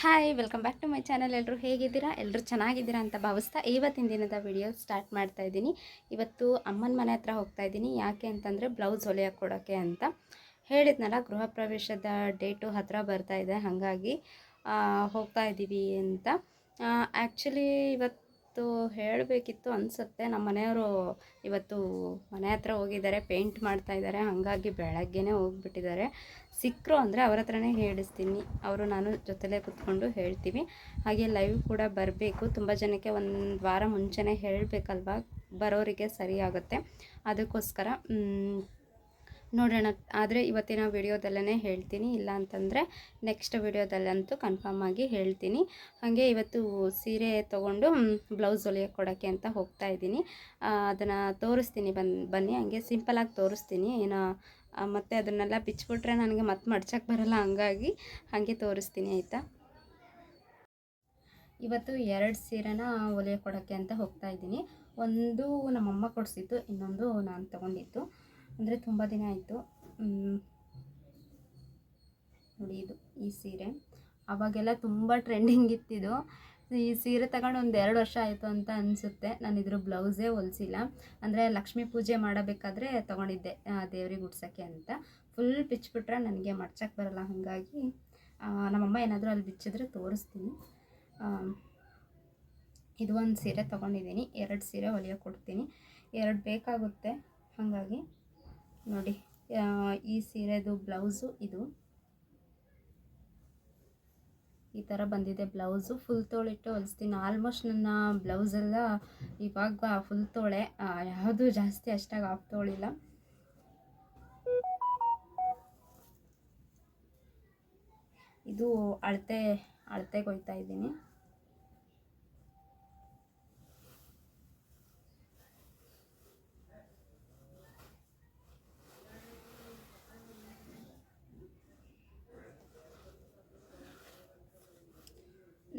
Hi welcome back to my channel ಎಲ್ಲರೂ ಹೇಗಿದ್ದೀರಾ? ಎಲ್ಲರೂ ಚೆನ್ನಾಗಿದ್ದೀರಾ ಅಂತ ಭಾವಿಸ್ತಾ ಇವತ್ತಿನ ದಿನದ ವಿಡಿಯೋ ಸ್ಟಾರ್ಟ್ ಮಾಡ್ತಾ ಇದ್ದೀನಿ. ಇವತ್ತು ಅಮ್ಮನ ಮನೆ ಹತ್ರ ಹೋಗ್ತಾ ಇದ್ದೀನಿ. ಯಾಕೆ ಅಂತಂದರೆ ಬ್ಲೌಸ್ ಹೊಲಿಯೋಕೆ ಕೊಡೋಕ್ಕೆ ಅಂತ. ಹೇಳಿದ್ನಲ್ಲ, ಗೃಹ ಪ್ರವೇಶದ ಡೇಟು ಹತ್ತಿರ ಬರ್ತಾ ಇದೆ. ಹಾಗಾಗಿ ಹೋಗ್ತಾ ಇದ್ದೀವಿ ಅಂತ. ಆ್ಯಕ್ಚುಲಿ ಇವತ್ತು ಹೇಳಬೇಕಿತ್ತು ಅನಿಸುತ್ತೆ. ನಮ್ಮ ಮನೆಯವರು ಇವತ್ತು ಮನೆ ಹತ್ರ ಹೋಗಿದ್ದಾರೆ ಪೇಂಟ್ ಮಾಡ್ತಾ ಇದ್ದಾರೆ. ಹಾಗಾಗಿ ಬೆಳಗ್ಗೆನೇ ಹೋಗ್ಬಿಟ್ಟಿದ್ದಾರೆ. ಸಿಕ್ಕರು ಅಂದರೆ ಅವ್ರ ಹತ್ರನೇ ಹೇಳಿಸ್ತೀನಿ. ಅವರು ನಾನು ಜೊತೆಲೇ ಕೂತ್ಕೊಂಡು ಹೇಳ್ತೀವಿ. ಹಾಗೆ ಲೈವ್ ಕೂಡ ಬರಬೇಕು. ತುಂಬ ಜನಕ್ಕೆ ಒಂದು ವಾರ ಮುಂಚೆನೇ ಹೇಳಬೇಕಲ್ವಾ? ಬರೋರಿಗೆ ಸರಿ ಆಗುತ್ತೆ. ಅದಕ್ಕೋಸ್ಕರ ನೋಡೋಣ. ಆದರೆ ಇವತ್ತಿನ ವಿಡಿಯೋದಲ್ಲೇ ಹೇಳ್ತೀನಿ. ಇಲ್ಲ ಅಂತಂದರೆ ನೆಕ್ಸ್ಟ್ ವಿಡಿಯೋದಲ್ಲಂತೂ ಕನ್ಫರ್ಮ್ ಆಗಿ ಹೇಳ್ತೀನಿ. ಹಾಗೆ ಇವತ್ತು ಸೀರೆ ತೊಗೊಂಡು ಬ್ಲೌಸ್ ಹೊಲಿಯೋ ಕೊಡೋಕ್ಕೆ ಅಂತ ಹೋಗ್ತಾ ಇದ್ದೀನಿ. ಅದನ್ನು ತೋರಿಸ್ತೀನಿ ಬನ್, ಬನ್ನಿ. ಹಾಗೆ ಸಿಂಪಲಾಗಿ ತೋರಿಸ್ತೀನಿ. ಏನೋ ಮತ್ತೆ ಅದನ್ನೆಲ್ಲ ಬಿಚ್ಚಿಬಿಟ್ರೆ ನನಗೆ ಮತ್ತೆ ಮಡ್ಚಕ್ಕೆ ಬರಲ್ಲ, ಹಂಗಾಗಿ ಹಾಗೆ ತೋರಿಸ್ತೀನಿ, ಆಯಿತಾ? ಇವತ್ತು ಎರಡು ಸೀರೆನ ಒಲೆ ಕೊಡೋಕ್ಕೆ ಅಂತ ಹೋಗ್ತಾ ಇದ್ದೀನಿ. ಒಂದು ನಮ್ಮಮ್ಮ ಕೊಡಿಸಿತ್ತು ಇನ್ನೊಂದು ನಾನು ತೊಗೊಂಡಿತ್ತು ಅಂದರೆ ತುಂಬ ದಿನ ಆಯಿತು. ನೋಡಿ ಇದು ಈ ಸೀರೆ. ಅವಾಗೆಲ್ಲ ತುಂಬ ಟ್ರೆಂಡಿಂಗ್ ಇತ್ತಿದು ಈ ಸೀರೆ ತಗೊಂಡು ಒಂದು ಎರಡು ವರ್ಷ ಆಯಿತು ಅಂತ ಅನಿಸುತ್ತೆ. ನಾನು ಇದ್ರ ಬ್ಲೌಸೇ ಹೊಲಿಸಿಲ್ಲ. ಅಂದರೆ ಲಕ್ಷ್ಮೀ ಪೂಜೆ ಮಾಡಬೇಕಾದ್ರೆ ತೊಗೊಂಡಿದ್ದೆ ದೇವ್ರಿಗೆ ಉಡ್ಸೋಕ್ಕೆ ಅಂತ. ಫುಲ್ ಬಿಚ್ಚಿಬಿಟ್ರೆ ನನಗೆ ಮಡ್ಚಕ್ಕೆ ಬರಲ್ಲ ಹಾಗಾಗಿ ನಮ್ಮಮ್ಮ ಏನಾದರೂ ಅಲ್ಲಿ ಬಿಚ್ಚಿದ್ರೆ ತೋರಿಸ್ತೀನಿ. ಇದು ಒಂದು ಸೀರೆ ತೊಗೊಂಡಿದ್ದೀನಿ. ಎರಡು ಸೀರೆ ಹೊಲಿಯೋಕೆ ಕೊಡ್ತೀನಿ. ಎರಡು ಬೇಕಾಗುತ್ತೆ. ಹಾಗಾಗಿ ನೋಡಿ ಈ ಸೀರೆದು ಬ್ಲೌಸು ಇದು. ಈ ಥರ ಬಂದಿದೆ ಬ್ಲೌಸು. ಫುಲ್ ತೋಳಿಟ್ಟು ಹೊಲಿಸ್ತೀನಿ. ಆಲ್ಮೋಸ್ಟ್ ನನ್ನ ಬ್ಲೌಸೆಲ್ಲ ಇವಾಗ ಫುಲ್ ತೋಳೆ. ಯಾವುದು ಜಾಸ್ತಿ ಅಷ್ಟಾಗಿ ಆಫ್ ತೋಳಿಲ್ಲ ಇದು ಅಳತೆ, ಅಳತೆಗೆ ಹೋಯ್ತಾ ಇದ್ದೀನಿ.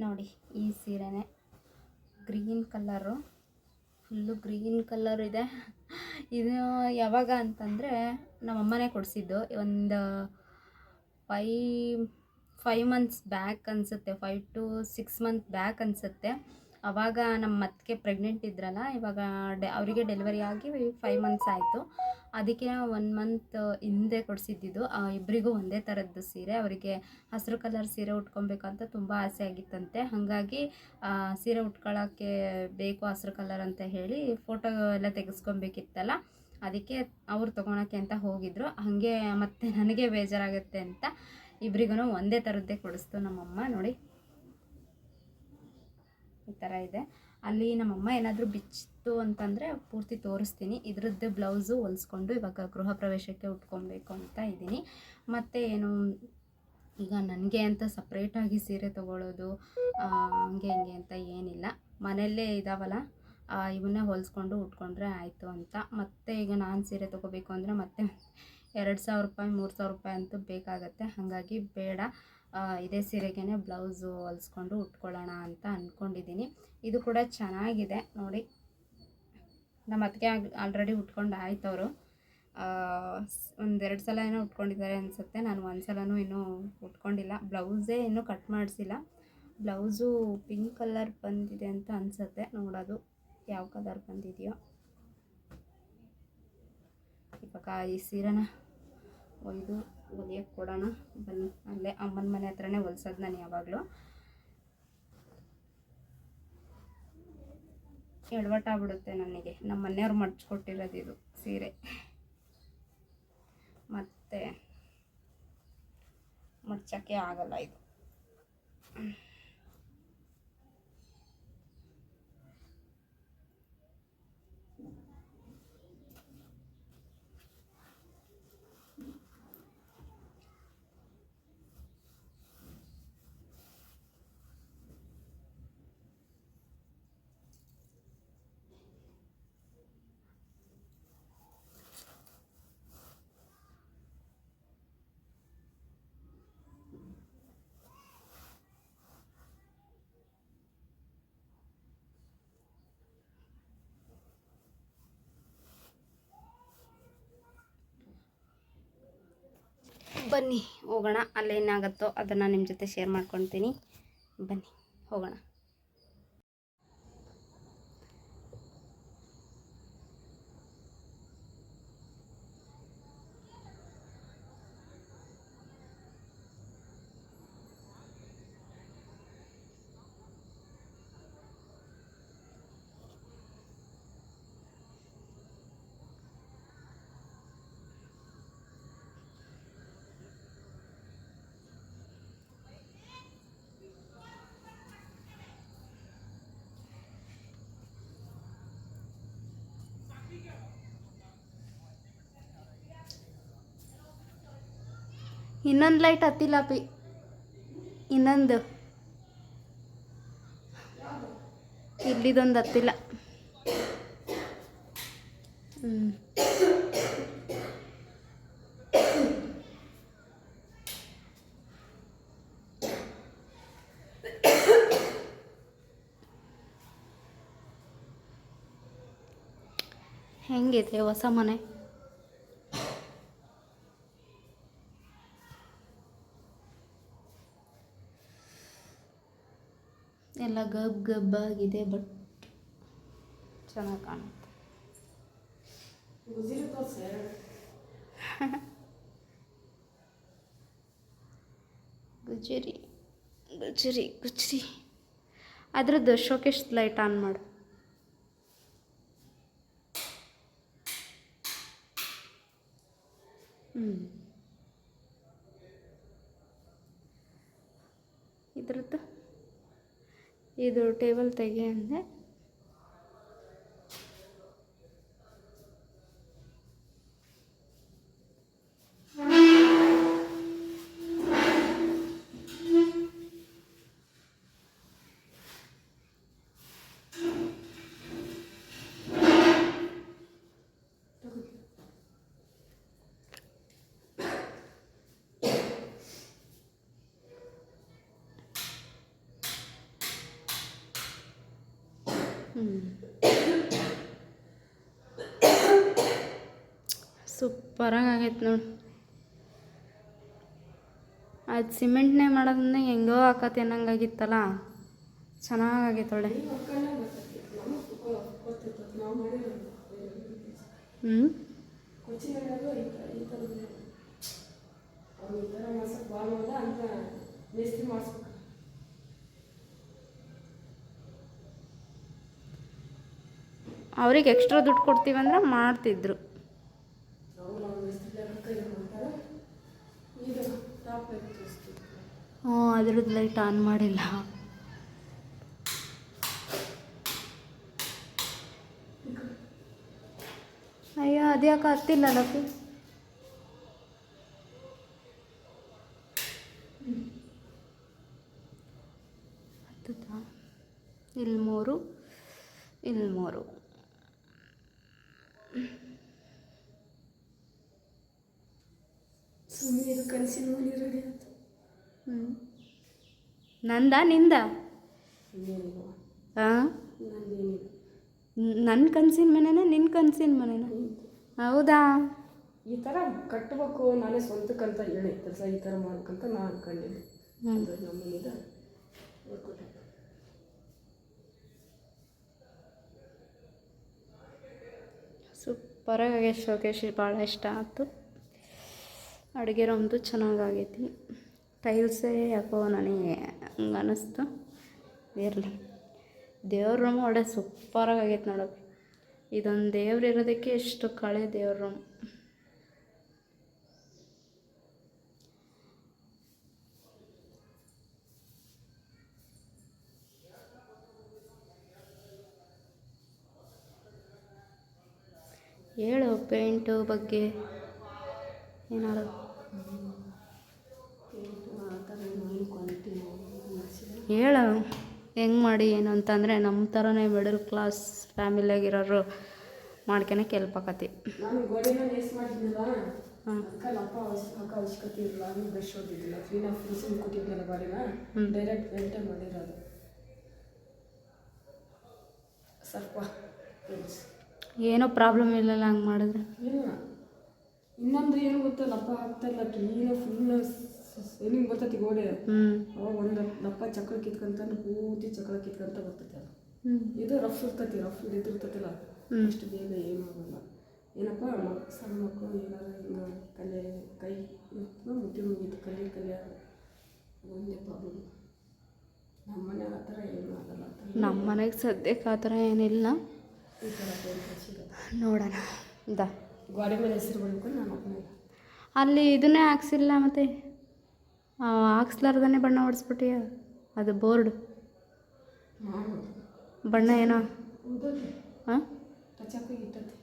ನೋಡಿ ಈ ಸೀರೆನೇ. Green colour full green colour ಇದೆ. ಇದು ಯಾವಾಗ ಅಂತಂದರೆ ನಮ್ಮಮ್ಮನೇ ಕೊಡಿಸಿದ್ದು. ಒಂದು ಫೈ ಫೈವ್ ಮಂತ್ಸ್ ಬ್ಯಾಕ್ ಅನಿಸುತ್ತೆ. Five to six month back ಅನಿಸುತ್ತೆ. ಅವಾಗ ನಮ್ಮ ಅತ್ತಿಗೆ ಪ್ರೆಗ್ನೆಂಟ್ ಇದ್ರಲ್ಲ, ಇವಾಗ ಡೆ ಅವರಿಗೆ ಡೆಲಿವರಿ ಆಗಿ ಫೈವ್ ಮಂತ್ಸ್ ಆಯಿತು. ಅದಕ್ಕೆ ಒನ್ ಮಂತ್ ಹಿಂದೆ ಕೊಡಿಸಿದ್ದಿದ್ದು ಇಬ್ಬರಿಗೂ ಒಂದೇ ಥರದ್ದು ಸೀರೆ. ಅವರಿಗೆ ಹಸಿರು ಕಲರ್ ಸೀರೆ ಉಟ್ಕೊಬೇಕು ಅಂತ ತುಂಬ ಆಸೆ ಆಗಿತ್ತಂತೆ. ಹಾಗಾಗಿ ಸೀರೆ ಉಟ್ಕೊಳ್ಳೋಕ್ಕೆ ಬೇಕು ಹಸಿರು ಕಲರ್ ಅಂತ ಹೇಳಿ ಫೋಟೋ ಎಲ್ಲ ತೆಗೆಸ್ಕೊಬೇಕಿತ್ತಲ್ಲ, ಅದಕ್ಕೆ ಅವ್ರು ತೊಗೊಳಕ್ಕೆ ಅಂತ ಹೋಗಿದ್ರು. ಹಾಗೆ ಮತ್ತೆ ನನಗೆ ಬೇಜಾರಾಗುತ್ತೆ ಅಂತ ಇಬ್ರಿಗೂ ಒಂದೇ ಥರದ್ದೇ ಕೊಡಿಸ್ತು ನಮ್ಮಮ್ಮ. ನೋಡಿ, ಈ ಥರ ಇದೆ. ಅಲ್ಲಿ ನಮ್ಮಮ್ಮ ಏನಾದರೂ ಬಿಚ್ಚಿತ್ತು ಅಂತಂದರೆ ಪೂರ್ತಿ ತೋರಿಸ್ತೀನಿ. ಇದ್ರದ್ದು ಬ್ಲೌಸು ಹೊಲಿಸ್ಕೊಂಡು ಇವಾಗ ಗೃಹ ಪ್ರವೇಶಕ್ಕೆ ಉಟ್ಕೊಬೇಕು ಅಂತ ಇದ್ದೀನಿ. ಮತ್ತು ಏನು ಈಗ ನನಗೆ ಅಂತ ಸಪ್ರೇಟಾಗಿ ಸೀರೆ ತೊಗೊಳ್ಳೋದು ಹಂಗೆ ಹಂಗೆ ಅಂತ ಏನಿಲ್ಲ. ಮನೆಯಲ್ಲೇ ಇದಾವಲ್ಲ ಆ, ಇವನ್ನೇ ಹೊಲಿಸ್ಕೊಂಡು ಉಟ್ಕೊಂಡ್ರೆ ಆಯಿತು ಅಂತ. ಮತ್ತೆ ಈಗ ನಾನು ಸೀರೆ ತೊಗೋಬೇಕು ಅಂದರೆ ಮತ್ತೆ ಎರಡು ಸಾವಿರ ರೂಪಾಯಿ ಮೂರು ಸಾವಿರ ರೂಪಾಯಿ ಅಂತೂ ಬೇಕಾಗತ್ತೆ. ಹಾಗಾಗಿ ಬೇಡ. ಇದೇ ಸೀರೆಗೇ ಬ್ಲೌಸು ಹೊಲಿಸ್ಕೊಂಡು ಉಟ್ಕೊಳ್ಳೋಣ ಅಂತ ಅಂದ್ಕೊಂಡಿದ್ದೀನಿ ಇದು ಕೂಡ ಚೆನ್ನಾಗಿದೆ. ನೋಡಿ, ನಮ್ಮ ಅತ್ತಿಗೆ ಆಲ್ರೆಡಿ ಉಟ್ಕೊಂಡು ಆಯ್ತು ಅವರು ಒಂದೆರಡು ಸಲ ಏನೋ ಉಟ್ಕೊಂಡಿದ್ದಾರೆ ಅನಿಸುತ್ತೆ. ನಾನು ಒಂದು ಸಲನೂ ಇನ್ನೂ ಉಟ್ಕೊಂಡಿಲ್ಲ. ಬ್ಲೌಸೇ ಇನ್ನೂ ಕಟ್ ಮಾಡಿಸಿಲ್ಲ. ಬ್ಲೌಸು ಪಿಂಕ್ ಕಲರ್ ಬಂದಿದೆ ಅಂತ ಅನಿಸುತ್ತೆ. ನೋಡೋದು ಯಾವ ಕಲರ್ ಬಂದಿದೆಯೋ. ಇವಾಗ ಈ ಸೀರೆನ ಒಯ್ದು ಹೊಲಿಯಕ್ಕೆ ಕೊಡೋಣ. ಬನ್ನಿ, ಅಲ್ಲೇ ಅಮ್ಮನ ಮನೆ ಹತ್ರನೇ ಹೊಲ್ಸೋದು ನಾನು ಯಾವಾಗಲೂ. ಎಡವಟ್ಟಾಗ್ಬಿಡುತ್ತೆ ನನಗೆ ನಮ್ಮ ಮನೆಯವ್ರು ಮಡ್ಚಿಕೊಟ್ಟಿರೋದು ಇದು, ಸೀರೆ. ಮತ್ತು ಮಡ್ಚೋಕ್ಕೆ ಆಗಲ್ಲ ಇದು. ಬನ್ನಿ ಹೋಗೋಣ ಅಲ್ಲೇನಾಗುತ್ತೋ ಅದನ್ನು ನಿಮ್ಮ ಜೊತೆ ಶೇರ್ ಮಾಡ್ಕೊತೀನಿ. ಬನ್ನಿ ಹೋಗೋಣ. ಇನ್ನೊಂದು ಲೈಟ್ ಹತ್ತಿಲ್ಲ ಪಿ. ಇನ್ನೊಂದು. ಇಲ್ಲಿದೊಂದು ಹತ್ತಿಲ್ಲ. ಹೆಂಗಿದೆ ಹೊಸ ಮನೆ ಎಲ್ಲ ಗಬ್ ಗಬ್ಬಾಗಿದೆ ಬಟ್ ಚೆನ್ನಾಗಿ ಕಾಣುತ್ತೆ. ಗುಜರಿ ಗುಜರಿ ಗುಜರಿ ಅದ್ರದ್ದು ಶೋಕೇಶ್ ಲೈಟ್ ಆನ್ ಮಾಡು. ಹ್ಞೂ ಇದ್ರದ್ದು ಇದು ಟೇಬಲ್ ತೆಗೆ ಸೂಪರಾಗಿ ಆಗೈತೆ ನೋಡಿ. ಅದು ಸಿಮೆಂಟ್ನೇ ಮಾಡೋದನ್ನ ಹೆಂಗೋ ಹಾಕತ್ತೆ ಅನ್ನಂಗಾಗಿತ್ತಲ್ಲ. ಚೆನ್ನಾಗಾಗೈತೆ ಒಳ್ಳೆ. ಹ್ಞೂ ಅವ್ರಿಗೆ ಎಕ್ಸ್ಟ್ರಾ ದುಡ್ಡು ಕೊಡ್ತೀವಂದ್ರೆ ಮಾಡ್ತಿದ್ರು. ಹ್ಞೂ ಅದ್ರದ್ದು ಲೈಟ್ ಆನ್ ಮಾಡಿಲ್ಲ. ಅಯ್ಯೋ, ಅದ್ಯಾಕೆ ಹತ್ತಿಲ್ಲ ನನಗೆ ಇಲ್ಲಿ ಮೂರು ಇಲ್ಲಿ ಮೂರು ಹ್ಞೂ ನಂದ ನಿಂದ? ಹಾಂ ನನ್ನ ಕನ್ಸಿನ ಮನೇನ ನಿನ್ನ ಕನಸಿನ ಮನೇನ? ಹೌದಾ? ಈ ಥರ ಕಟ್ಟಬೇಕು ನಾನೇ ಸ್ವಂತಕ್ಕಂತ ಹೇಳಿ ಕೆಲಸ ಈ ಥರ ಮಾಡ್ಬೇಕಂತ ನಾನು ಅನ್ಕೊಂಡಿದ್ದೆ. ನಮ್ಮನಿಂದ. ಸೂಪರಾಗಿ ಶೋಕೇಶ್ ಭಾಳ ಇಷ್ಟ ಆಯ್ತು. ಅಡುಗೆ ರೂಮ್ದು ಚೆನ್ನಾಗಾಗೈತಿ. ಟೈಲ್ಸೇ ಯಾಕೋ ನನಗೆ ಹಂಗೆ ಅನ್ನಿಸ್ತು ಇರಲಿ. ದೇವ್ರ ರೂಮ್ ಒಳ್ಳೆ ಸೂಪರಾಗಿ ಆಗೈತೆ ನೋಡೋಕೆ ಇದೊಂದು ದೇವ್ರು ಇರೋದಕ್ಕೆ ಎಷ್ಟು ಕಳೆ ದೇವ್ರ ರೂಮ್. ಹೇಳು ಪೇಂಟು ಬಗ್ಗೆ ಏನಾದ್ರು ಆ ಥರ ಮಾಡ್ಕೊಂತೀನಿ ಮಾಡ್ಸಿದೆ. ಹೇಳು ಹೆಂಗೆ ಮಾಡಿ ಏನು ಅಂತಂದರೆ ನಮ್ಮ ಥರನೇ ಮಿಡಲ್ ಕ್ಲಾಸ್ ಫ್ಯಾಮಿಲಿಯಾಗಿರೋರು ಮಾಡ್ಕೊಳಕ್ಕೆ ಹೆಲ್ಪ್ ಆಕತಿ ಅವಶ್ಯಕತೆ ಇಲ್ಲ ಬ್ರಷ್ ಕ್ಲೀನಾಗಿ ಕೊಟ್ಟಿದ್ನಲ್ಲ ಡೈರೆಕ್ಟ್ ಮಾಡಿರೋದು. ಏನೋ ಪ್ರಾಬ್ಲಮ್ ಇಲ್ಲಲ್ಲ ಹಂಗೆ ಮಾಡಿದ್ರೆ? ಇಲ್ಲ. ಇನ್ನೊಂದು ಏನು ಗೊತ್ತಾ ಲಪ್ಪ ಹಾಕ್ತಾ ಇಲ್ಲ. ಕ್ಲೀನಾಗಿ ಫುಲ್ ಏನಿಂಗ್ ಬರ್ತೈತಿ ಗೋಡೆ? ಅವಾಗ ಒಂದು ದಪ್ಪ ಚಕ್ರ ಕಿತ್ಕೊಂತ ಪೂರ್ತಿ ಚಕ್ರ ಕಿತ್ಕೊಂತ ಬರ್ತೈತಿ ಅದು. ಇದು ರಫ್ ಇರ್ತೈತಿ ರಫ್ ಇದಿರ್ತೈತಿಲ್ಲ ಇಷ್ಟು ಅಷ್ಟು ಬೇಗ ಏನು ಆಗಲ್ಲ. ಏನಪ್ಪ ಮಕ್ ಸಣ್ಣ ಮಕ್ಕಳು ಏನಾರ ಹಿಂಗೆ ಕಲೆ ಕೈ ಮುಟ್ಟಿ ಮುಗಿತು ಕಲೆ ಕಲೆ ಒಂದೇ ಪ್ರಾಬ್ಲಮ್ ನಮ್ಮ ಮನ್ಯಾಗ ಆ ಥರ ಏನೂ ಆಗಲ್ಲ. ನಮ್ಮ ಮನೆಗೆ ಸದ್ಯಕ್ಕೆ ಆ ಥರ ಏನಿಲ್ಲ. ಈ ಥರ ನೋಡೋಣ. ದ. ಗೋಡೆ ಮೇಲೆ ಹೆಸರು ಬರ್ಬೇಕು ನಾನು ಅಲ್ಲಿ ಇದನ್ನೇ ಹಾಕ್ಸಿಲ್ಲ ಮತ್ತೆ. ಹಾಕ್ಸ್ಲಾರ್ದೇ ಬಣ್ಣ ಹೊಡೆಸ್ಬಿಟ್ಟಿಯ ಅದು ಬೋರ್ಡ್. ಬಣ್ಣ ಏನೋ. ಹಾಂ ಟಚಪ್ ಇಟ್ಟೈತಿ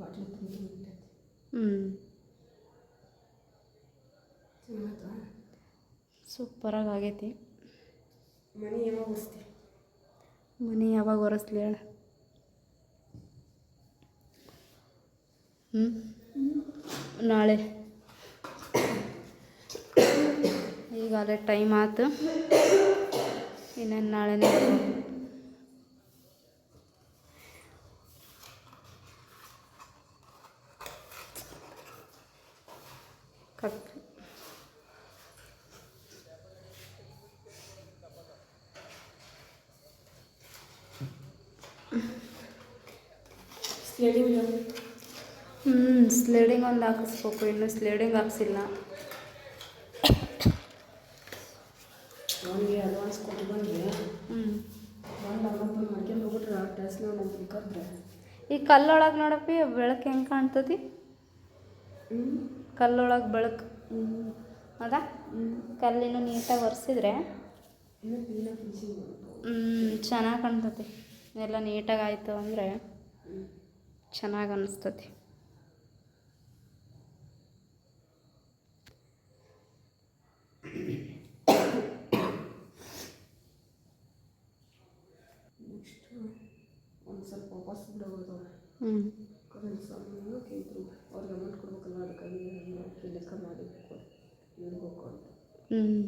ಬಾಟ್ಲಿ ತುಂಬ ಹ್ಞೂ ಸೂಪರಾಗಿ ಆಗೈತಿ. ಮನೆ ಯಾವಾಗ ಒರೆಸ್ತಿ? ಮನೆ ಯಾವಾಗ ಒರೆಸ್ಲಿ ಹೇಳ. ಹ್ಞೂ ನಾಳೆ. ಈಗಾಗಲೇ ಟೈಮ್ ಆತು. ಇನ್ನೇನು ನಾಳೆನೇ? ಕಟ್. ಸ್ಲೇಡಿಂಗ್ ಹ್ಞೂ ಸ್ಲೇಡಿಂಗ್ ಒಂದು ಹಾಕಿಸ್ಬೇಕು. ಇನ್ನು ಸ್ಲೇಡಿಂಗ್ ಹಾಕ್ಸಿಲ್ಲ. ಅವನಿಗೆ ಅಡ್ವಾನ್ಸ್ ಕೊಟ್ಟು ಬಂದರೆ ಹ್ಞೂ ಬಂದು ಅಮ್ಮಪ್ಪನ ಮಾಡ್ಕೊಂಡು ಹೋಗ್ಬಿಟ್ರೆ. ಆ ಕರೆದ್ರೆ ಈ ಕಲ್ಲೊಳಗೆ ನೋಡಪ್ಪಿ ಬೆಳಕು ಹೆಂಗೆ ಕಾಣ್ತದೆ? ಹ್ಞೂ ಕಲ್ಲೊಳಗೆ ಬೆಳಕು ಅದ? ಹೌದಾ ಕಲ್ಲಿನ ನೀಟಾಗಿ ಒರೆಸಿದ್ರೆ ಚೆನ್ನಾಗಿ ಕಾಣ್ತತಿ. ಎಲ್ಲ ನೀಟಾಗಿ ಆಯಿತು ಅಂದರೆ ಚೆನ್ನಾಗಿ ಬಿಡೋದು. ಹ್ಞೂ ಹ್ಞೂ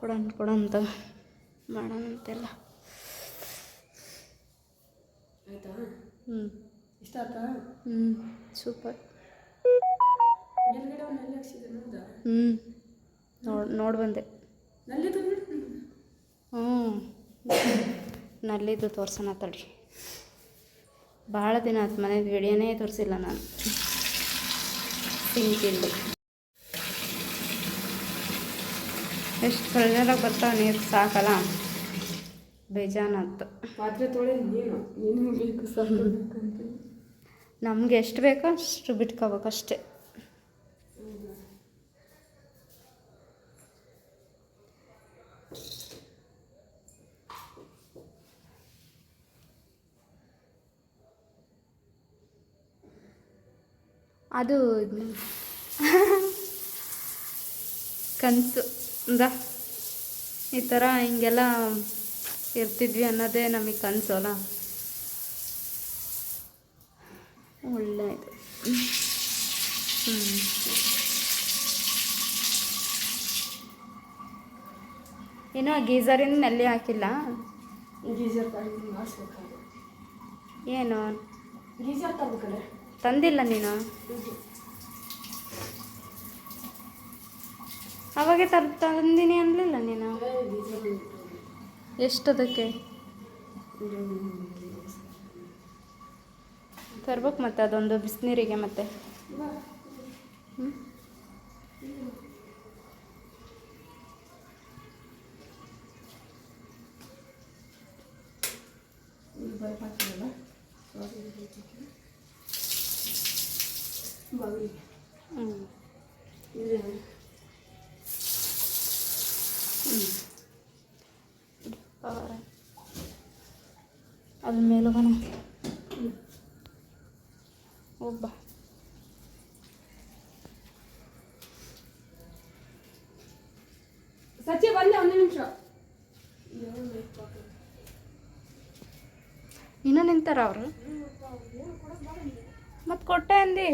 ಕೊಡೋಣ ಕೊಡಂತ ಮಾಡೋಣ ಅಂತೆಲ್ಲ. ಆಯ್ತಾ? ಹ್ಞೂ ಇಷ್ಟ ಆಯ್ತಾ? ಹ್ಞೂ ಸೂಪರ್. ಹ್ಞೂ ನೋಡಿ ನೋಡಿ ಬಂದೆ. ಹ್ಞೂ ನಲ್ಲಿದ್ದು ತೋರ್ಸೋಣ ತಡಿ. ಭಾಳ ದಿನ ಆಯ್ತು ಮನೇದು ವಿಡಿಯೋನೇ ತೋರಿಸಿಲ್ಲ ನಾನು. ಸಿಂಕಿಂದು ಎಷ್ಟು ಪ್ರೆಷರಾಗಿ ಬರ್ತಾವೆ ನೀರು ಸಾಕಲ್ಲ? ಬೇಜಾನತ್ತು ಪಾತ್ರೆ ತೊಳೆ ನೀನು ನೀನು ಬೇಕು ಬೇಕಂತ ನಮ್ಗೆ ಎಷ್ಟು ಬೇಕೋ ಅಷ್ಟು ಬಿಟ್ಕೋಬೇಕು ಅಷ್ಟೇ ಅದು ಕನಸು. ಅಂದ. ಈ ಥರ ಹಿಂಗೆಲ್ಲ ಇರ್ತಿದ್ವಿ ಅನ್ನೋದೇ ನಮಗೆ ಕನಸು ಅಲ್ಲ? ಒಳ್ಳೆಯದು ಹ್ಞೂ ಏನೋ ಗೀಝರಿಂದ ನಲ್ಲಿ ಹಾಕಿಲ್ಲ? ಏನು. ಗೀಜರ್ ತರ್ಬೇಕಲ್ಲ ತಂದಿಲ್ಲ ನೀನು? ಅವಾಗೆ ತರ ತಂದಿನಿ ಅನ್ಲಿಲ್ಲ ನೀನು? ಎಷ್ಟದಕ್ಕೆ? ತರ್ಬೇಕು ಮತ್ತೆ ಅದೊಂದು ಬಿಸಿನೀರಿಗೆ ಮತ್ತೆ. ಹ್ಞೂ ಹ್ಞೂ ಇದೆ ಅದ್ರ ಮೇಲೆ ಹೋಗೋಣ ಒಬ್ಬ ಸಚ್ಚಿ ಬಂದೆ ಒಂದು ನಿಮಿಷ. ಇನ್ನೂ ನಿಂತಾರ ಅವರು? ಮತ್ತೆ ಕೊಟ್ಟೆ ಅಂದಿ.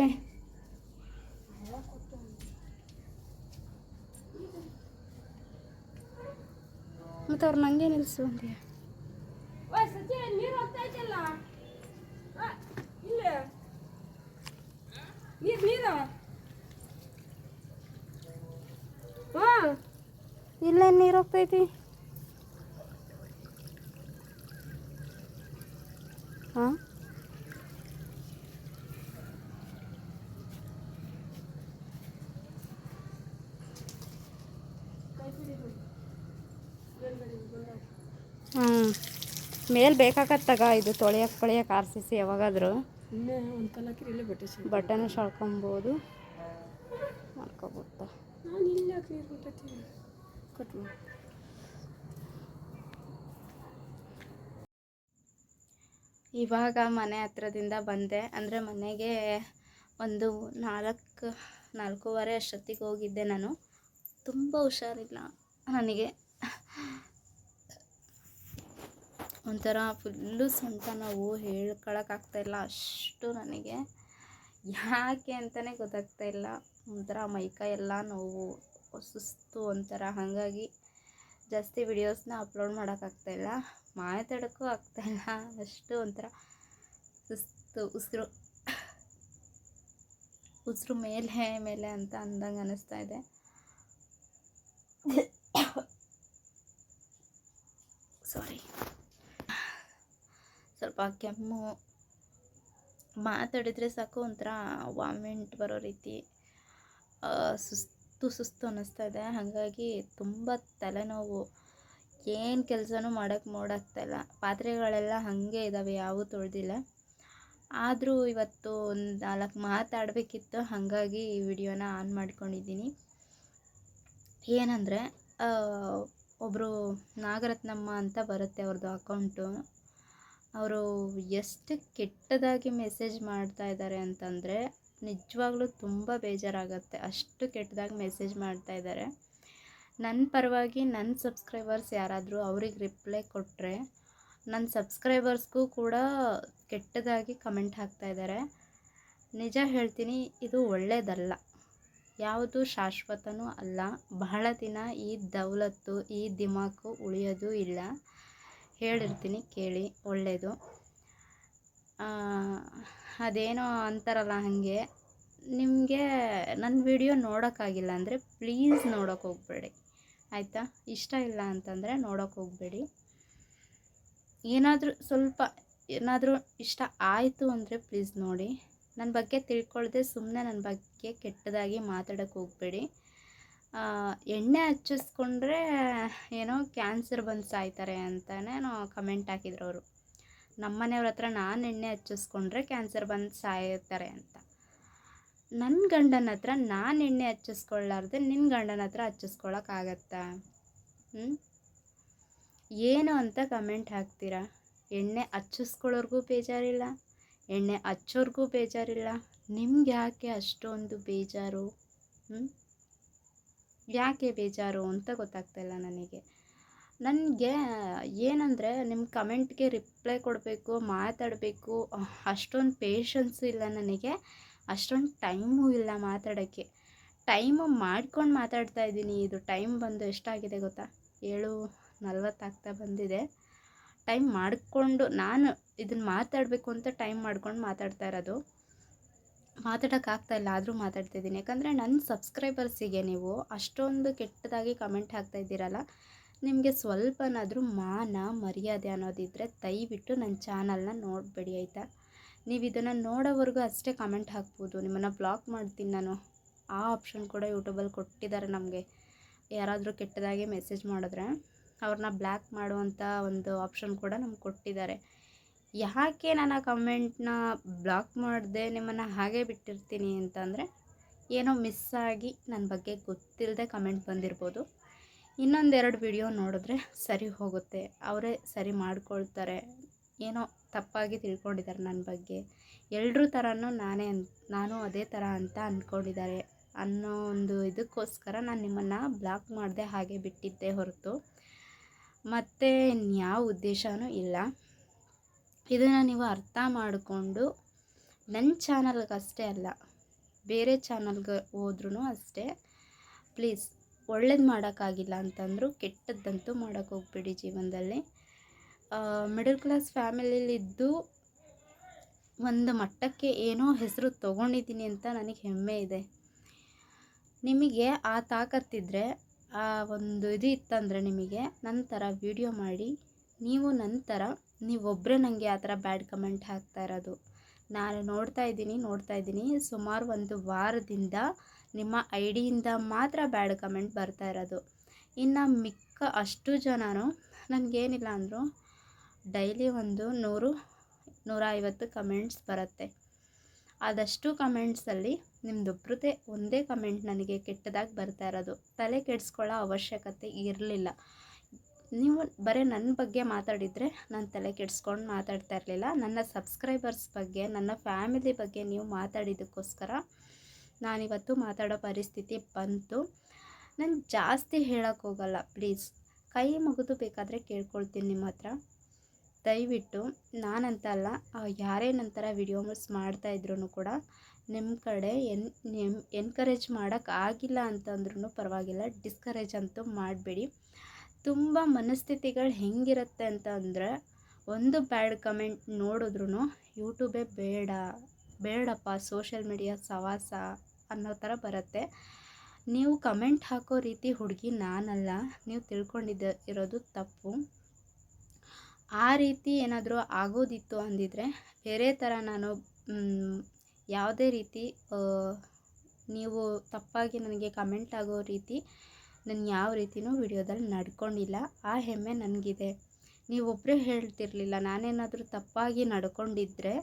ಮತ್ತು ಅವ್ರು ನಂಗೆ ನಿಲ್ಸು ಅಂತೀಯ ಇಲ್ಲೇನು ನೀರು ಹೋಗ್ತೈತಿ ಹಾಂ ಹ್ಞೂ ಮೇಲೆ ಬೇಕಾಗತ್ತಾಗ ಇದು ತೊಳೆಯಕ್ಕೆ ಸಿ ಸಿ ಯಾವಾಗಾದರೂ. ಬಟ್ಟೆನ ಸಳ್ಕೊಬೋದು ಮಾಡ್ಕೊಬೋದು ಇವಾಗ ಮನೆ ಹತ್ರದಿಂದ ಬಂದೆ. ಅಂದರೆ ಮನೆಗೆ ಒಂದು ನಾಲ್ಕು ನಾಲ್ಕೂವರೆ ಅಷ್ಟೊತ್ತಿಗೆ ಹೋಗಿದ್ದೆ ನಾನು. ತುಂಬ ಹುಷಾರಿಲ್ಲ ನನಗೆ. ಒಂಥರ ಫುಲ್ಲು ಸೊಂಟ ನೋವು ಹೇಳ್ಕೊಳಕ್ಕಾಗ್ತಾಯಿಲ್ಲ ಅಷ್ಟು ನನಗೆ. ಯಾಕೆ ಅಂತಲೇ ಗೊತ್ತಾಗ್ತಾ ಇಲ್ಲ. ಒಂಥರ ಮೈಕೈ ಎಲ್ಲ ನೋವು, ಸುಸ್ತು ಒಂಥರ. ಹಾಗಾಗಿ ಜಾಸ್ತಿ ವಿಡಿಯೋಸ್ನ ಅಪ್ಲೋಡ್ ಮಾಡೋಕ್ಕಾಗ್ತಾಯಿಲ್ಲ ಮಾತಾಡೋಕ್ಕೂ ಆಗ್ತಾಯಿಲ್ಲ ಅಷ್ಟು ಒಂಥರ ಸುಸ್ತು, ಉಸಿರು ಉಸಿರು ಮೇಲೆ ಮೇಲೆ ಅಂತ ಅಂದಂಗೆ ಅನ್ನಿಸ್ತಾ ಇದೆ. ಸಾರಿ ಸ್ವಲ್ಪ ಕೆಮ್ಮು ಮಾತಾಡಿದರೆ ಸಾಕು ಒಂಥರ ವಾಮಿಂಟ್ ಬರೋ ರೀತಿ ಸುಸ್ತು ಸುಸ್ತು ಅನ್ನಿಸ್ತಾ ಇದೆ. ಹಾಗಾಗಿ ತುಂಬ ತಲೆನೋವು. ಏನು ಕೆಲಸನೂ ಮಾಡೋಕ್ಕೆ ಮೂಡಾಗ್ತಾಯಿಲ್ಲ ಪಾತ್ರೆಗಳೆಲ್ಲ ಹಾಗೆ ಇದ್ದಾವೆ ಯಾವೂ ತೊಳೆದಿಲ್ಲ. ಆದರೂ ಇವತ್ತು ಒಂದು ನಾಲ್ಕು ಮಾತಾಡಬೇಕಿತ್ತು. ಹಾಗಾಗಿ ಈ ವಿಡಿಯೋನ ಆನ್ ಮಾಡ್ಕೊಂಡಿದ್ದೀನಿ. ಏನಂದರೆ ಒಬ್ಬರು ನಾಗರತ್ನಮ್ಮ ಅಂತ ಬರುತ್ತೆ ಅವ್ರದ್ದು ಅಕೌಂಟು. ಅವರು ಎಷ್ಟು ಕೆಟ್ಟದಾಗಿ ಮೆಸೇಜ್ ಮಾಡ್ತಾ ಇದ್ದಾರೆ ಅಂತಂದರೆ ನಿಜವಾಗ್ಲೂ ತುಂಬ ಬೇಜಾರಾಗುತ್ತೆ. ಅಷ್ಟು ಕೆಟ್ಟದಾಗಿ ಮೆಸೇಜ್ ಮಾಡ್ತಾ ಇದ್ದಾರೆ. ನನ್ನ ಪರವಾಗಿ ನನ್ನ ಸಬ್ಸ್ಕ್ರೈಬರ್ಸ್ ಯಾರಾದರೂ ಅವ್ರಿಗೆ ರಿಪ್ಲೈ ಕೊಟ್ಟರೆ ನನ್ನ ಸಬ್ಸ್ಕ್ರೈಬರ್ಸ್ಗೂ ಕೂಡ ಕೆಟ್ಟದಾಗಿ ಕಮೆಂಟ್ ಹಾಕ್ತಾ ಇದ್ದಾರೆ. ನಿಜ ಹೇಳ್ತೀನಿ, ಇದು ಒಳ್ಳೆಯದಲ್ಲ ಯಾವುದು ಶಾಶ್ವತನೂ ಅಲ್ಲ. ಬಹಳ ದಿನ ಈ ದೌಲತ್ತು, ಈ ದಿಮಾಕು ಉಳಿಯೋದು ಇಲ್ಲ. ಹೇಳಿರ್ತೀನಿ, ಕೇಳಿ ಒಳ್ಳೆಯದು ಅದೇನೋ ಅಂತಾರಲ್ಲ ಹಾಗೆ. ನಿಮಗೆ ನನ್ನ ವಿಡಿಯೋ ನೋಡೋಕ್ಕಾಗಿಲ್ಲ ಅಂದರೆ ಪ್ಲೀಸ್ ನೋಡೋಕೆ ಹೋಗಬೇಡಿ. ಆಯಿತಾ? ಇಷ್ಟ ಇಲ್ಲ ಅಂತಂದರೆ ನೋಡೋಕೆ ಹೋಗಬೇಡಿ. ಏನಾದರೂ ಸ್ವಲ್ಪ ಏನಾದರೂ ಇಷ್ಟ ಆಯಿತು ಅಂದರೆ ಪ್ಲೀಸ್ ನೋಡಿ. ನನ್ನ ಬಗ್ಗೆ ತಿಳ್ಕೊಳ್ಳದೆ ಸುಮ್ಮನೆ ನನ್ನ ಬಗ್ಗೆ ಕೆಟ್ಟದಾಗಿ ಮಾತಾಡೋಕ್ಕೆ ಹೋಗಬೇಡಿ. ಎಣ್ಣೆ ಹಚ್ಚಿಸ್ಕೊಂಡ್ರೆ ಏನೋ ಕ್ಯಾನ್ಸರ್ ಬಂದು ಸಾಯ್ತಾರೆ ಅಂತಲೇ ಕಮೆಂಟ್ ಹಾಕಿದ್ರು ಅವರು. ನಮ್ಮ ಮನೆಯವ್ರ ಹತ್ರ ನಾನು ಎಣ್ಣೆ ಹಚ್ಚಿಸ್ಕೊಂಡ್ರೆ ಕ್ಯಾನ್ಸರ್ ಬಂದು ಸಾಯ್ತಾರೆ ಅಂತ. ನನ್ನ ಗಂಡನ ಹತ್ರ ನಾನು ಎಣ್ಣೆ ಹಚ್ಚಿಸ್ಕೊಳ್ಳಾರ್ದೆ ನಿನ್ನ ಗಂಡನ ಹತ್ರ ಹಚ್ಚಿಸ್ಕೊಳಕ್ಕಾಗತ್ತಾ ಹ್ಞೂ ಏನು ಅಂತ ಕಮೆಂಟ್ ಹಾಕ್ತೀರಾ? ಎಣ್ಣೆ ಹಚ್ಚಿಸ್ಕೊಳ್ಳೋರ್ಗೂ ಬೇಜಾರಿಲ್ಲ, ಎಣ್ಣೆ ಹಚ್ಚೋರ್ಗೂ ಬೇಜಾರಿಲ್ಲ. ನಿಮ್ಗೆ ಯಾಕೆ ಅಷ್ಟೊಂದು ಬೇಜಾರು? ಹ್ಞೂ ಯಾಕೆ ಬೇಜಾರು ಅಂತ ಗೊತ್ತಾಗ್ತಾಯಿಲ್ಲ ನನಗೆ. ನನಗೆ, ಏನಂದರೆ ನಿಮ್ಮ ಕಮೆಂಟ್ಗೆ ರಿಪ್ಲೈ ಕೊಡಬೇಕು, ಮಾತಾಡಬೇಕು, ಅಷ್ಟೊಂದು ಪೇಷನ್ಸು ಇಲ್ಲ ನನಗೆ. ಅಷ್ಟೊಂದು ಟೈಮು ಇಲ್ಲ ಮಾತಾಡೋಕ್ಕೆ. ಟೈಮು ಮಾಡ್ಕೊಂಡು ಮಾತಾಡ್ತಾ ಇದ್ದೀನಿ. ಇದು ಟೈಮ್ ಬಂದು ಎಷ್ಟಾಗಿದೆ ಗೊತ್ತಾ? ಏಳು ನಲ್ವತ್ತಾಗ್ತಾ ಬಂದಿದೆ. ಟೈಮ್ ಮಾಡಿಕೊಂಡು ನಾನು ಇದನ್ನು ಮಾತಾಡಬೇಕು ಅಂತ ಟೈಮ್ ಮಾಡ್ಕೊಂಡು ಮಾತಾಡ್ತಾ ಇರೋದು. ಮಾತಾಡೋಕ್ಕಾಗ್ತಾ ಇಲ್ಲ ಆದರೂ ಮಾತಾಡ್ತಾ ಇದ್ದೀನಿ ಯಾಕಂದರೆ ನನ್ನ ಸಬ್ಸ್ಕ್ರೈಬರ್ಸಿಗೆ ನೀವು ಅಷ್ಟೊಂದು ಕೆಟ್ಟದಾಗಿ ಕಮೆಂಟ್ ಹಾಕ್ತಾ ಇದ್ದೀರಲ್ಲ, ನಿಮಗೆ ಸ್ವಲ್ಪನಾದರೂ ಮಾನ, ಮರ್ಯಾದೆ ಅನ್ನೋದಿದ್ದರೆ ದಯವಿಟ್ಟು ನನ್ನ ಚಾನಲ್ನ ನೋಡಬೇಡಿ, ಆಯಿತಾ? ನೀವು ಇದನ್ನು ನೋಡೋವರೆಗೂ ಅಷ್ಟೇ ಕಮೆಂಟ್ ಹಾಕ್ಬೋದು. ನಿಮ್ಮನ್ನು ಬ್ಲಾಕ್ ಮಾಡ್ತೀನಿ ನಾನು. ಆ ಆಪ್ಷನ್ ಕೂಡ ಯೂಟ್ಯೂಬಲ್ಲಿ ಕೊಟ್ಟಿದ್ದಾರೆ ನಮಗೆ. ಯಾರಾದರೂ ಕೆಟ್ಟದಾಗಿ ಮೆಸೇಜ್ ಮಾಡಿದ್ರೆ ಅವ್ರನ್ನ ಬ್ಲ್ಯಾಕ್ ಮಾಡುವಂಥ ಒಂದು ಆಪ್ಷನ್ ಕೂಡ ನಮ್ಗೆ ಕೊಟ್ಟಿದ್ದಾರೆ. ಯಾಕೆ ನಾನು ಆ ಕಮೆಂಟ್ನ ಬ್ಲಾಕ್ ಮಾಡಿದೆ, ನಿಮ್ಮನ್ನು ಹಾಗೆ ಬಿಟ್ಟಿರ್ತೀನಿ ಅಂತಂದರೆ, ಏನೋ ಮಿಸ್ ಆಗಿ ನನ್ನ ಬಗ್ಗೆ ಗೊತ್ತಿಲ್ಲದೆ ಕಮೆಂಟ್ ಬಂದಿರ್ಬೋದು. ಇನ್ನೊಂದೆರಡು ವಿಡಿಯೋ ನೋಡಿದ್ರೆ ಸರಿ ಹೋಗುತ್ತೆ. ಅವರೇ ಸರಿ ಮಾಡ್ಕೊಳ್ತಾರೆ. ಏನೋ ತಪ್ಪಾಗಿ ತಿಳ್ಕೊಂಡಿದ್ದಾರೆ ನನ್ನ ಬಗ್ಗೆ. ಎಲ್ಲರೂ ಥರನೂ ನಾನೇ ಅನ್, ನಾನು ಅದೇ ಥರ ಅಂತ ಅಂದ್ಕೊಂಡಿದ್ದಾರೆ ಅನ್ನೋ ಒಂದು ಇದಕ್ಕೋಸ್ಕರ ನಾನು ನಿಮ್ಮನ್ನು ಬ್ಲಾಕ್ ಮಾಡಿದೆ ಹಾಗೆ ಬಿಟ್ಟಿದ್ದೆ ಹೊರತು. ಮತ್ತು ಇನ್ಯಾವ ಉದ್ದೇಶವೂ ಇಲ್ಲ. ಇದನ್ನು ನೀವು ಅರ್ಥ ಮಾಡಿಕೊಂಡು ನನ್ನ ಚಾನಲ್ಗೆ ಅಷ್ಟೇ ಅಲ್ಲ, ಬೇರೆ ಚಾನಲ್ಗೆ ಹೋದ್ರೂ ಅಷ್ಟೇ, ಪ್ಲೀಸ್ ಒಳ್ಳೇದು ಮಾಡೋಕ್ಕಾಗಿಲ್ಲ ಅಂತಂದರೂ ಕೆಟ್ಟದ್ದಂತೂ ಮಾಡೋಕ್ಕೆ ಹೋಗ್ಬೇಡಿ ಜೀವನದಲ್ಲಿ. ಮಿಡಲ್ ಕ್ಲಾಸ್ ಫ್ಯಾಮಿಲಿಲಿದ್ದು ಒಂದು ಮಟ್ಟಕ್ಕೆ ಏನೋ ಹೆಸರು ತೊಗೊಂಡಿದ್ದೀನಿ ಅಂತ ನನಗೆ ಹೆಮ್ಮೆ ಇದೆ. ನಿಮಗೆ ಆ ತಾಕತ್ತಿದ್ರೆ ಆ ಒಂದು ಇದು ಇತ್ತಂದರೆ ನಿಮಗೆ ನಂತರ ವಿಡಿಯೋ ಮಾಡಿ, ನೀವು ನಂತರ ನೀವೊಬ್ಬರೇ ನನಗೆ ಆ ಥರ ಬ್ಯಾಡ್ ಕಮೆಂಟ್ ಹಾಕ್ತಾ ಇರೋದು. ನಾನು ನೋಡ್ತಾ ಇದ್ದೀನಿ ನೋಡ್ತಾ ಇದ್ದೀನಿ. ಸುಮಾರು ಒಂದು ವಾರದಿಂದ ನಿಮ್ಮ ಐ ಡಿಯಿಂದ ಮಾತ್ರ ಬ್ಯಾಡ್ ಕಮೆಂಟ್ ಬರ್ತಾ ಇರೋದು. ಇನ್ನು ಮಿಕ್ಕ ಅಷ್ಟು ಜನರು ನನಗೇನಿಲ್ಲ ಅಂದರು ಡೈಲಿ ಒಂದು ನೂರು ನೂರ ಐವತ್ತು ಕಮೆಂಟ್ಸ್ ಬರುತ್ತೆ. ಆದಷ್ಟು ಕಮೆಂಟ್ಸಲ್ಲಿ ನಿಮ್ಮದೊಬ್ರದ್ದೇ ಒಂದೇ ಕಮೆಂಟ್ ನನಗೆ ಕೆಟ್ಟದಾಗಿ ಬರ್ತಾ ಇರೋದು. ತಲೆ ಕೆಡಿಸ್ಕೊಳ್ಳೋ ಅವಶ್ಯಕತೆ ಇರಲಿಲ್ಲ. ನೀವು ಬರೀ ನನ್ನ ಬಗ್ಗೆ ಮಾತಾಡಿದರೆ ನಾನು ತಲೆ ಕೆಡಿಸ್ಕೊಂಡು ಮಾತಾಡ್ತಾ ಇರಲಿಲ್ಲ. ನನ್ನ ಸಬ್ಸ್ಕ್ರೈಬರ್ಸ್ ಬಗ್ಗೆ, ನನ್ನ ಫ್ಯಾಮಿಲಿ ಬಗ್ಗೆ ನೀವು ಮಾತಾಡಿದ್ದಕ್ಕೋಸ್ಕರ ನಾನಿವತ್ತು ಮಾತಾಡೋ ಪರಿಸ್ಥಿತಿ ಬಂತು. ನಾನು ಜಾಸ್ತಿ ಹೇಳೋಕ್ಕೋಗಲ್ಲ ಪ್ಲೀಸ್ ಕೈ ಮುಗಿದು ಬೇಕಾದರೆ ಕೇಳ್ಕೊಳ್ತೀನಿ ನಿಮ್ಮ ಹತ್ರ. ದಯವಿಟ್ಟು, ನಾನಂತ ಅಲ್ಲ ಯಾರೇ ನಂತರ ಮಾಡ್ತಾ ಮಾಡ್ತಾಯಿದ್ರು ಕೂಡ ನಿಮ್ಮ ಕಡೆ ಎನ್, ನಿಮ್ ಎನ್ಕರೇಜ್ ಮಾಡೋಕ್ಕಾಗಿಲ್ಲ ಅಂತಂದ್ರೂ ಪರವಾಗಿಲ್ಲ ಡಿಸ್ಕರೇಜ್ ಅಂತೂ ಮಾಡಬೇಡಿ. ತುಂಬ ಮನಸ್ಥಿತಿಗಳು ಹೆಂಗಿರುತ್ತೆ ಅಂತ ಅಂದರೆ ಒಂದು ಬ್ಯಾಡ್ ಕಮೆಂಟ್ ನೋಡಿದ್ರೂ ಯೂಟ್ಯೂಬೇ ಬೇಡ, ಬೇಡಪ್ಪ ಸೋಷಿಯಲ್ ಮೀಡಿಯಾ ಸವಾಸ ಅನ್ನೋ ಥರ ಬರುತ್ತೆ. ನೀವು ಕಮೆಂಟ್ ಹಾಕೋ ರೀತಿ ಹುಡುಗಿ ನಾನಲ್ಲ, ನೀವು ತಿಳ್ಕೊಂಡಿದ್ದ ಇರೋದು ತಪ್ಪು. ಆ ರೀತಿ ಏನಾದರೂ ಆಗೋದಿತ್ತು ಅಂದಿದ್ರೆ ಬೇರೆ ಥರ ನಾನು ಯಾವುದೇ ರೀತಿ ನೀವು ತಪ್ಪಾಗಿ ನನಗೆ ಕಮೆಂಟ್ ಆಗೋ ರೀತಿ ನಾನು ಯಾವ ರೀತಿಯೂ ವಿಡಿಯೋದಲ್ಲಿ ನಡ್ಕೊಂಡಿಲ್ಲ. ಆ ಹೆಮ್ಮೆ ನನಗಿದೆ. ನೀವೊಬ್ಬರೇ ಹೇಳ್ತಿರ್ಲಿಲ್ಲ. ನಾನೇನಾದರೂ ತಪ್ಪಾಗಿ ನಡ್ಕೊಂಡಿದ್ದರೆ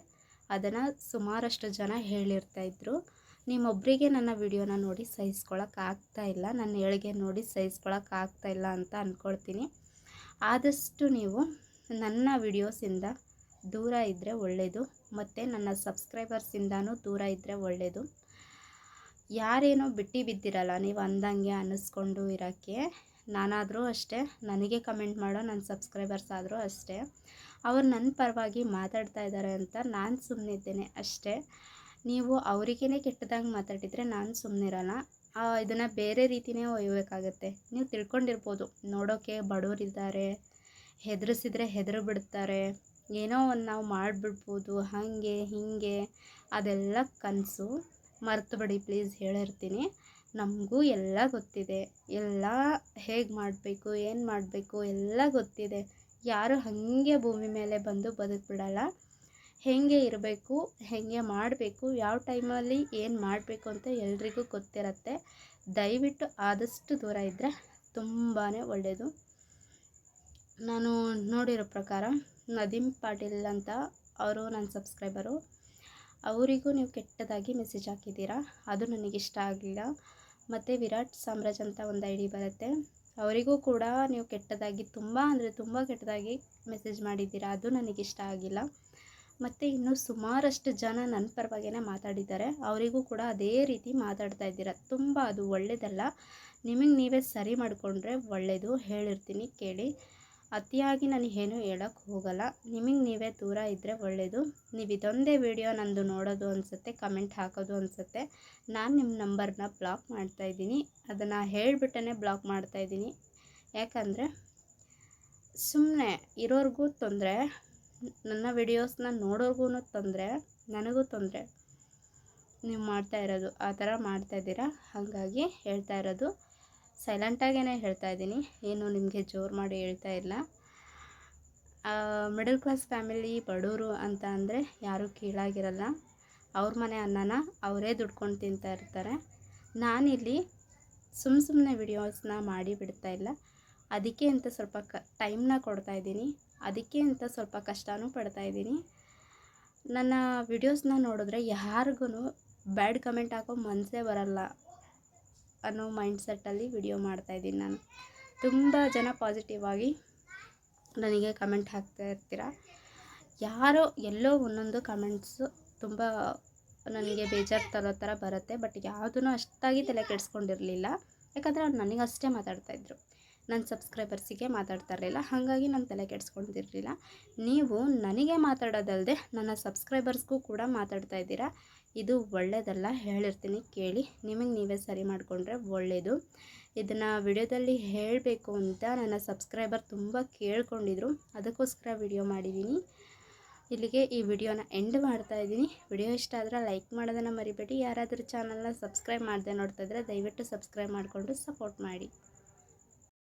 ಅದನ್ನು ಸುಮಾರಷ್ಟು ಜನ ಹೇಳಿರ್ತಾಯಿದ್ರು ನಿಮ್ಮೊಬ್ಬರಿಗೆ ನನ್ನ ವಿಡಿಯೋನ ನೋಡಿ ಸಹಿಸ್ಕೊಳಕ್ಕೆ ಆಗ್ತಾ ಇಲ್ಲ. ನನ್ನ ಏಳಿಗೆ ನೋಡಿ ಸಹಿಸ್ಕೊಳಕ್ಕೆ ಇಲ್ಲ ಅಂತ ಅಂದ್ಕೊಳ್ತೀನಿ ಆದಷ್ಟು ನೀವು ನನ್ನ ವಿಡಿಯೋಸಿಂದ ದೂರ ಇದ್ದರೆ ಒಳ್ಳೆಯದು ಮತ್ತು ನನ್ನ ಸಬ್ಸ್ಕ್ರೈಬರ್ಸಿಂದನೂ ದೂರ ಇದ್ದರೆ ಒಳ್ಳೆಯದು ಯಾರೇನೋ ಬಿಟ್ಟು ಬಿದ್ದಿರಲ್ಲ, ನೀವು ಅಂದಂಗೆ ಅನ್ನಿಸ್ಕೊಂಡು ಇರೋಕ್ಕೆ. ನಾನಾದರೂ ಅಷ್ಟೇ, ನನಗೆ ಕಮೆಂಟ್ ಮಾಡೋ ನನ್ನ ಸಬ್ಸ್ಕ್ರೈಬರ್ಸ್ ಆದರೂ ಅಷ್ಟೇ. ಅವ್ರು ನನ್ನ ಪರವಾಗಿ ಮಾತಾಡ್ತಾ ಇದ್ದಾರೆ ಅಂತ ನಾನು ಸುಮ್ಮನಿದ್ದೇನೆ ಅಷ್ಟೇ. ನೀವು ಅವರಿಗೇ ಕೆಟ್ಟದಾಗಿ ಮಾತಾಡಿದರೆ ನಾನು ಸುಮ್ಮನಿರಲ್ಲ ಇದನ್ನು ಬೇರೆ ರೀತಿಯೇ ಒಯ್ಯಬೇಕಾಗತ್ತೆ ನೀವು ತಿಳ್ಕೊಂಡಿರ್ಬೋದು ನೋಡೋಕ್ಕೆ ಬಡವರಿದ್ದಾರೆ, ಹೆದರಿಸಿದ್ರೆ ಹೆದರು ಬಿಡ್ತಾರೆ, ಏನೋ ಒಂದು ನಾವು ಮಾಡಿಬಿಡ್ಬೋದು, ಹಾಗೆ, ಹೀಗೆ ಅದೆಲ್ಲ ಕನಸು. ಮರ್ತು ಬಿಡಿ ಪ್ಲೀಸ್ ಹೇಳಿರ್ತೀನಿ. ನಮಗೂ ಎಲ್ಲ ಗೊತ್ತಿದೆ. ಎಲ್ಲ ಹೇಗೆ ಮಾಡಬೇಕು, ಏನು ಮಾಡಬೇಕು ಎಲ್ಲ ಗೊತ್ತಿದೆ. ಯಾರು ಹಾಗೆ ಭೂಮಿ ಮೇಲೆ ಬಂದು ಬದುಕ್ಬಿಡಲ್ಲ ಹೇಗೆ ಇರಬೇಕು, ಹೇಗೆ ಮಾಡಬೇಕು, ಯಾವ ಟೈಮಲ್ಲಿ ಏನು ಮಾಡಬೇಕು ಅಂತ ಎಲ್ರಿಗೂ ಗೊತ್ತಿರತ್ತೆ. ದಯವಿಟ್ಟು ಆದಷ್ಟು ದೂರ ಇದ್ದರೆ ತುಂಬಾ ಒಳ್ಳೆಯದು ನಾನು ನೋಡಿರೋ ಪ್ರಕಾರ ನದೀಮ್ ಪಾಟೀಲ್ ಅಂತ ಅವರು ನನ್ನ ಸಬ್ಸ್ಕ್ರೈಬರು ಅವರಿಗೂ ನೀವು ಕೆಟ್ಟದಾಗಿ ಮೆಸೇಜ್ ಹಾಕಿದ್ದೀರಾ? ಅದು ನನಗೆ ಇಷ್ಟ ಆಗಲಿಲ್ಲ. ಮತ್ತು ವಿರಾಟ್ ಸಾಮ್ರಾಜ್ ಅಂತ ಒಂದು ಐ ಬರುತ್ತೆ. ಅವರಿಗೂ ಕೂಡ ನೀವು ಕೆಟ್ಟದಾಗಿ ತುಂಬ ಅಂದರೆ ತುಂಬ ಕೆಟ್ಟದಾಗಿ ಮೆಸೇಜ್ ಮಾಡಿದ್ದೀರಾ? ಅದು ನನಗೆ ಇಷ್ಟ ಆಗಿಲ್ಲ. ಮತ್ತು ಇನ್ನೂ ಸುಮಾರಷ್ಟು ಜನ ನನ್ನ ಪರವಾಗಿನೇ ಮಾತಾಡಿದ್ದಾರೆ. ಅವರಿಗೂ ಕೂಡ ಅದೇ ರೀತಿ ಮಾತಾಡ್ತಾ ಇದ್ದೀರಾ? ತುಂಬ ಅದು ಒಳ್ಳೆಯದಲ್ಲ ನಿಮಗೆ ನೀವೇ ಸರಿ ಮಾಡಿಕೊಂಡ್ರೆ ಒಳ್ಳೆಯದು ಹೇಳಿರ್ತೀನಿ, ಕೇಳಿ. ಅತಿಯಾಗಿ ನಾನು ಏನು ಹೇಳೋಕ್ಕೆ ಹೋಗಲ್ಲ. ನಿಮಗೆ ನೀವೇ ದೂರ ಇದ್ದರೆ ಒಳ್ಳೆಯದು ನೀವು ಇದೊಂದೇ ವಿಡಿಯೋ ನಂದು ನೋಡೋದು ಅನಿಸುತ್ತೆ, ಕಮೆಂಟ್ ಹಾಕೋದು ಅನಿಸುತ್ತೆ. ನಾನು ನಿಮ್ಮ ನಂಬರ್ನ ಬ್ಲಾಕ್ ಮಾಡ್ತಾ ಇದ್ದೀನಿ. ಅದನ್ನು ಹೇಳಿಬಿಟ್ಟೇ ಬ್ಲಾಕ್ ಮಾಡ್ತಾ ಇದ್ದೀನಿ. ಯಾಕಂದರೆ ಸುಮ್ಮನೆ ಇರೋರಿಗೂ ತೊಂದರೆ, ನನ್ನ ವಿಡಿಯೋಸ್ನ ನೋಡೋರ್ಗೂ ತೊಂದರೆ, ನನಗೂ ತೊಂದರೆ. ನೀವು ಮಾಡ್ತಾ ಇರೋದು, ಆ ಥರ ಮಾಡ್ತಾ ಇದ್ದೀರಾ? ಹಾಗಾಗಿ ಹೇಳ್ತಾ ಇರೋದು. ಸೈಲೆಂಟಾಗೇ ಹೇಳ್ತಾ ಇದ್ದೀನಿ. ಏನು ನಿಮಗೆ ಜೋರು ಮಾಡಿ ಹೇಳ್ತಾ ಇಲ್ಲ. ಮಿಡಲ್ ಕ್ಲಾಸ್ ಫ್ಯಾಮಿಲಿ ಬಡವರು ಅಂತ ಅಂದರೆ ಯಾರೂ ಕೀಳಾಗಿರಲ್ಲ. ಅವ್ರ ಮನೆ ಅನ್ನನ ಅವರೇ ದುಡ್ಕೊಂಡು ತಿಂತಾ ಇರ್ತಾರೆ. ನಾನಿಲ್ಲಿ ಸುಮ್ಮ ಸುಮ್ಮನೆ ವಿಡಿಯೋಸ್ನ ಮಾಡಿ ಬಿಡ್ತಾ ಇಲ್ಲ. ಅದಕ್ಕೆ ಅಂತ ಸ್ವಲ್ಪ ಕ ಟೈಮ್ನ ಕೊಡ್ತಾ ಇದ್ದೀನಿ. ಅದಕ್ಕೆ ಅಂತ ಸ್ವಲ್ಪ ಕಷ್ಟನೂ ಪಡ್ತಾ ಇದ್ದೀನಿ. ನನ್ನ ವಿಡಿಯೋಸ್ನ ನೋಡಿದ್ರೆ ಯಾರಿಗೂ ಬ್ಯಾಡ್ ಕಮೆಂಟ್ ಹಾಕೋ ಮನಸ್ಸೇ ಬರಲ್ಲ. ಅನ್ನೋ ಮೈಂಡ್ಸೆಟ್ಟಲ್ಲಿ ವಿಡಿಯೋ ಮಾಡ್ತಾಯಿದ್ದೀನಿ ನಾನು. ತುಂಬ ಜನ ಪಾಸಿಟಿವ್ ಆಗಿ ನನಗೆ ಕಮೆಂಟ್ ಹಾಕ್ತಾ ಇರ್ತೀರ? ಯಾರೋ ಎಲ್ಲೋ ಒಂದೊಂದು ಕಮೆಂಟ್ಸು ತುಂಬ ನನಗೆ ಬೇಜಾರು ತರೋ ಥರ ಬರುತ್ತೆ ಬಟ್ ಯಾವುದೂ ಅಷ್ಟಾಗಿ ತಲೆ ಕೆಡಿಸ್ಕೊಂಡಿರಲಿಲ್ಲ. ಯಾಕಂದರೆ ಅವ್ರು ನನಗಷ್ಟೇ ಮಾತಾಡ್ತಾಯಿದ್ರು ನನ್ನ ಸಬ್ಸ್ಕ್ರೈಬರ್ಸಿಗೆ ಮಾತಾಡ್ತಾ ಇರಲಿಲ್ಲ, ಹಾಗಾಗಿ ನಾನು ತಲೆ ಕೆಡಿಸ್ಕೊಂಡಿರಲಿಲ್ಲ. ನೀವು ನನಗೆ ಮಾತಾಡೋದಲ್ಲದೆ ನನ್ನ ಸಬ್ಸ್ಕ್ರೈಬರ್ಸ್ಗೂ ಕೂಡ ಮಾತಾಡ್ತಾ ಇದ್ದೀರಾ? ಇದು ಒಳ್ಳೆಯದಲ್ಲ ಹೇಳಿರ್ತೀನಿ, ಕೇಳಿ. ನಿಮಗೆ ನೀವೇ ಸರಿ ಮಾಡಿಕೊಂಡ್ರೆ ಒಳ್ಳೆಯದು ಇದನ್ನು ವಿಡಿಯೋದಲ್ಲಿ ಹೇಳಬೇಕು ಅಂತ ನನ್ನ ಸಬ್ಸ್ಕ್ರೈಬರ್ ತುಂಬ ಕೇಳ್ಕೊಂಡಿದ್ರು, ಅದಕ್ಕೋಸ್ಕರ ವಿಡಿಯೋ ಮಾಡಿದ್ದೀನಿ ಇಲ್ಲಿಗೆ ಈ ವಿಡಿಯೋನ ಎಂಡ್ ಮಾಡ್ತಾ ಇದ್ದೀನಿ. ವಿಡಿಯೋ ಇಷ್ಟ ಆದರೆ ಲೈಕ್ ಮಾಡೋದನ್ನು ಮರಿಬೇಡಿ. ಯಾರಾದರೂ ಚಾನಲ್ನ ಸಬ್ಸ್ಕ್ರೈಬ್ ಮಾಡದೆ ನೋಡ್ತಾ ಇದ್ದರೆ ದಯವಿಟ್ಟು ಸಬ್ಸ್ಕ್ರೈಬ್ ಮಾಡಿಕೊಂಡು ಸಪೋರ್ಟ್ ಮಾಡಿ.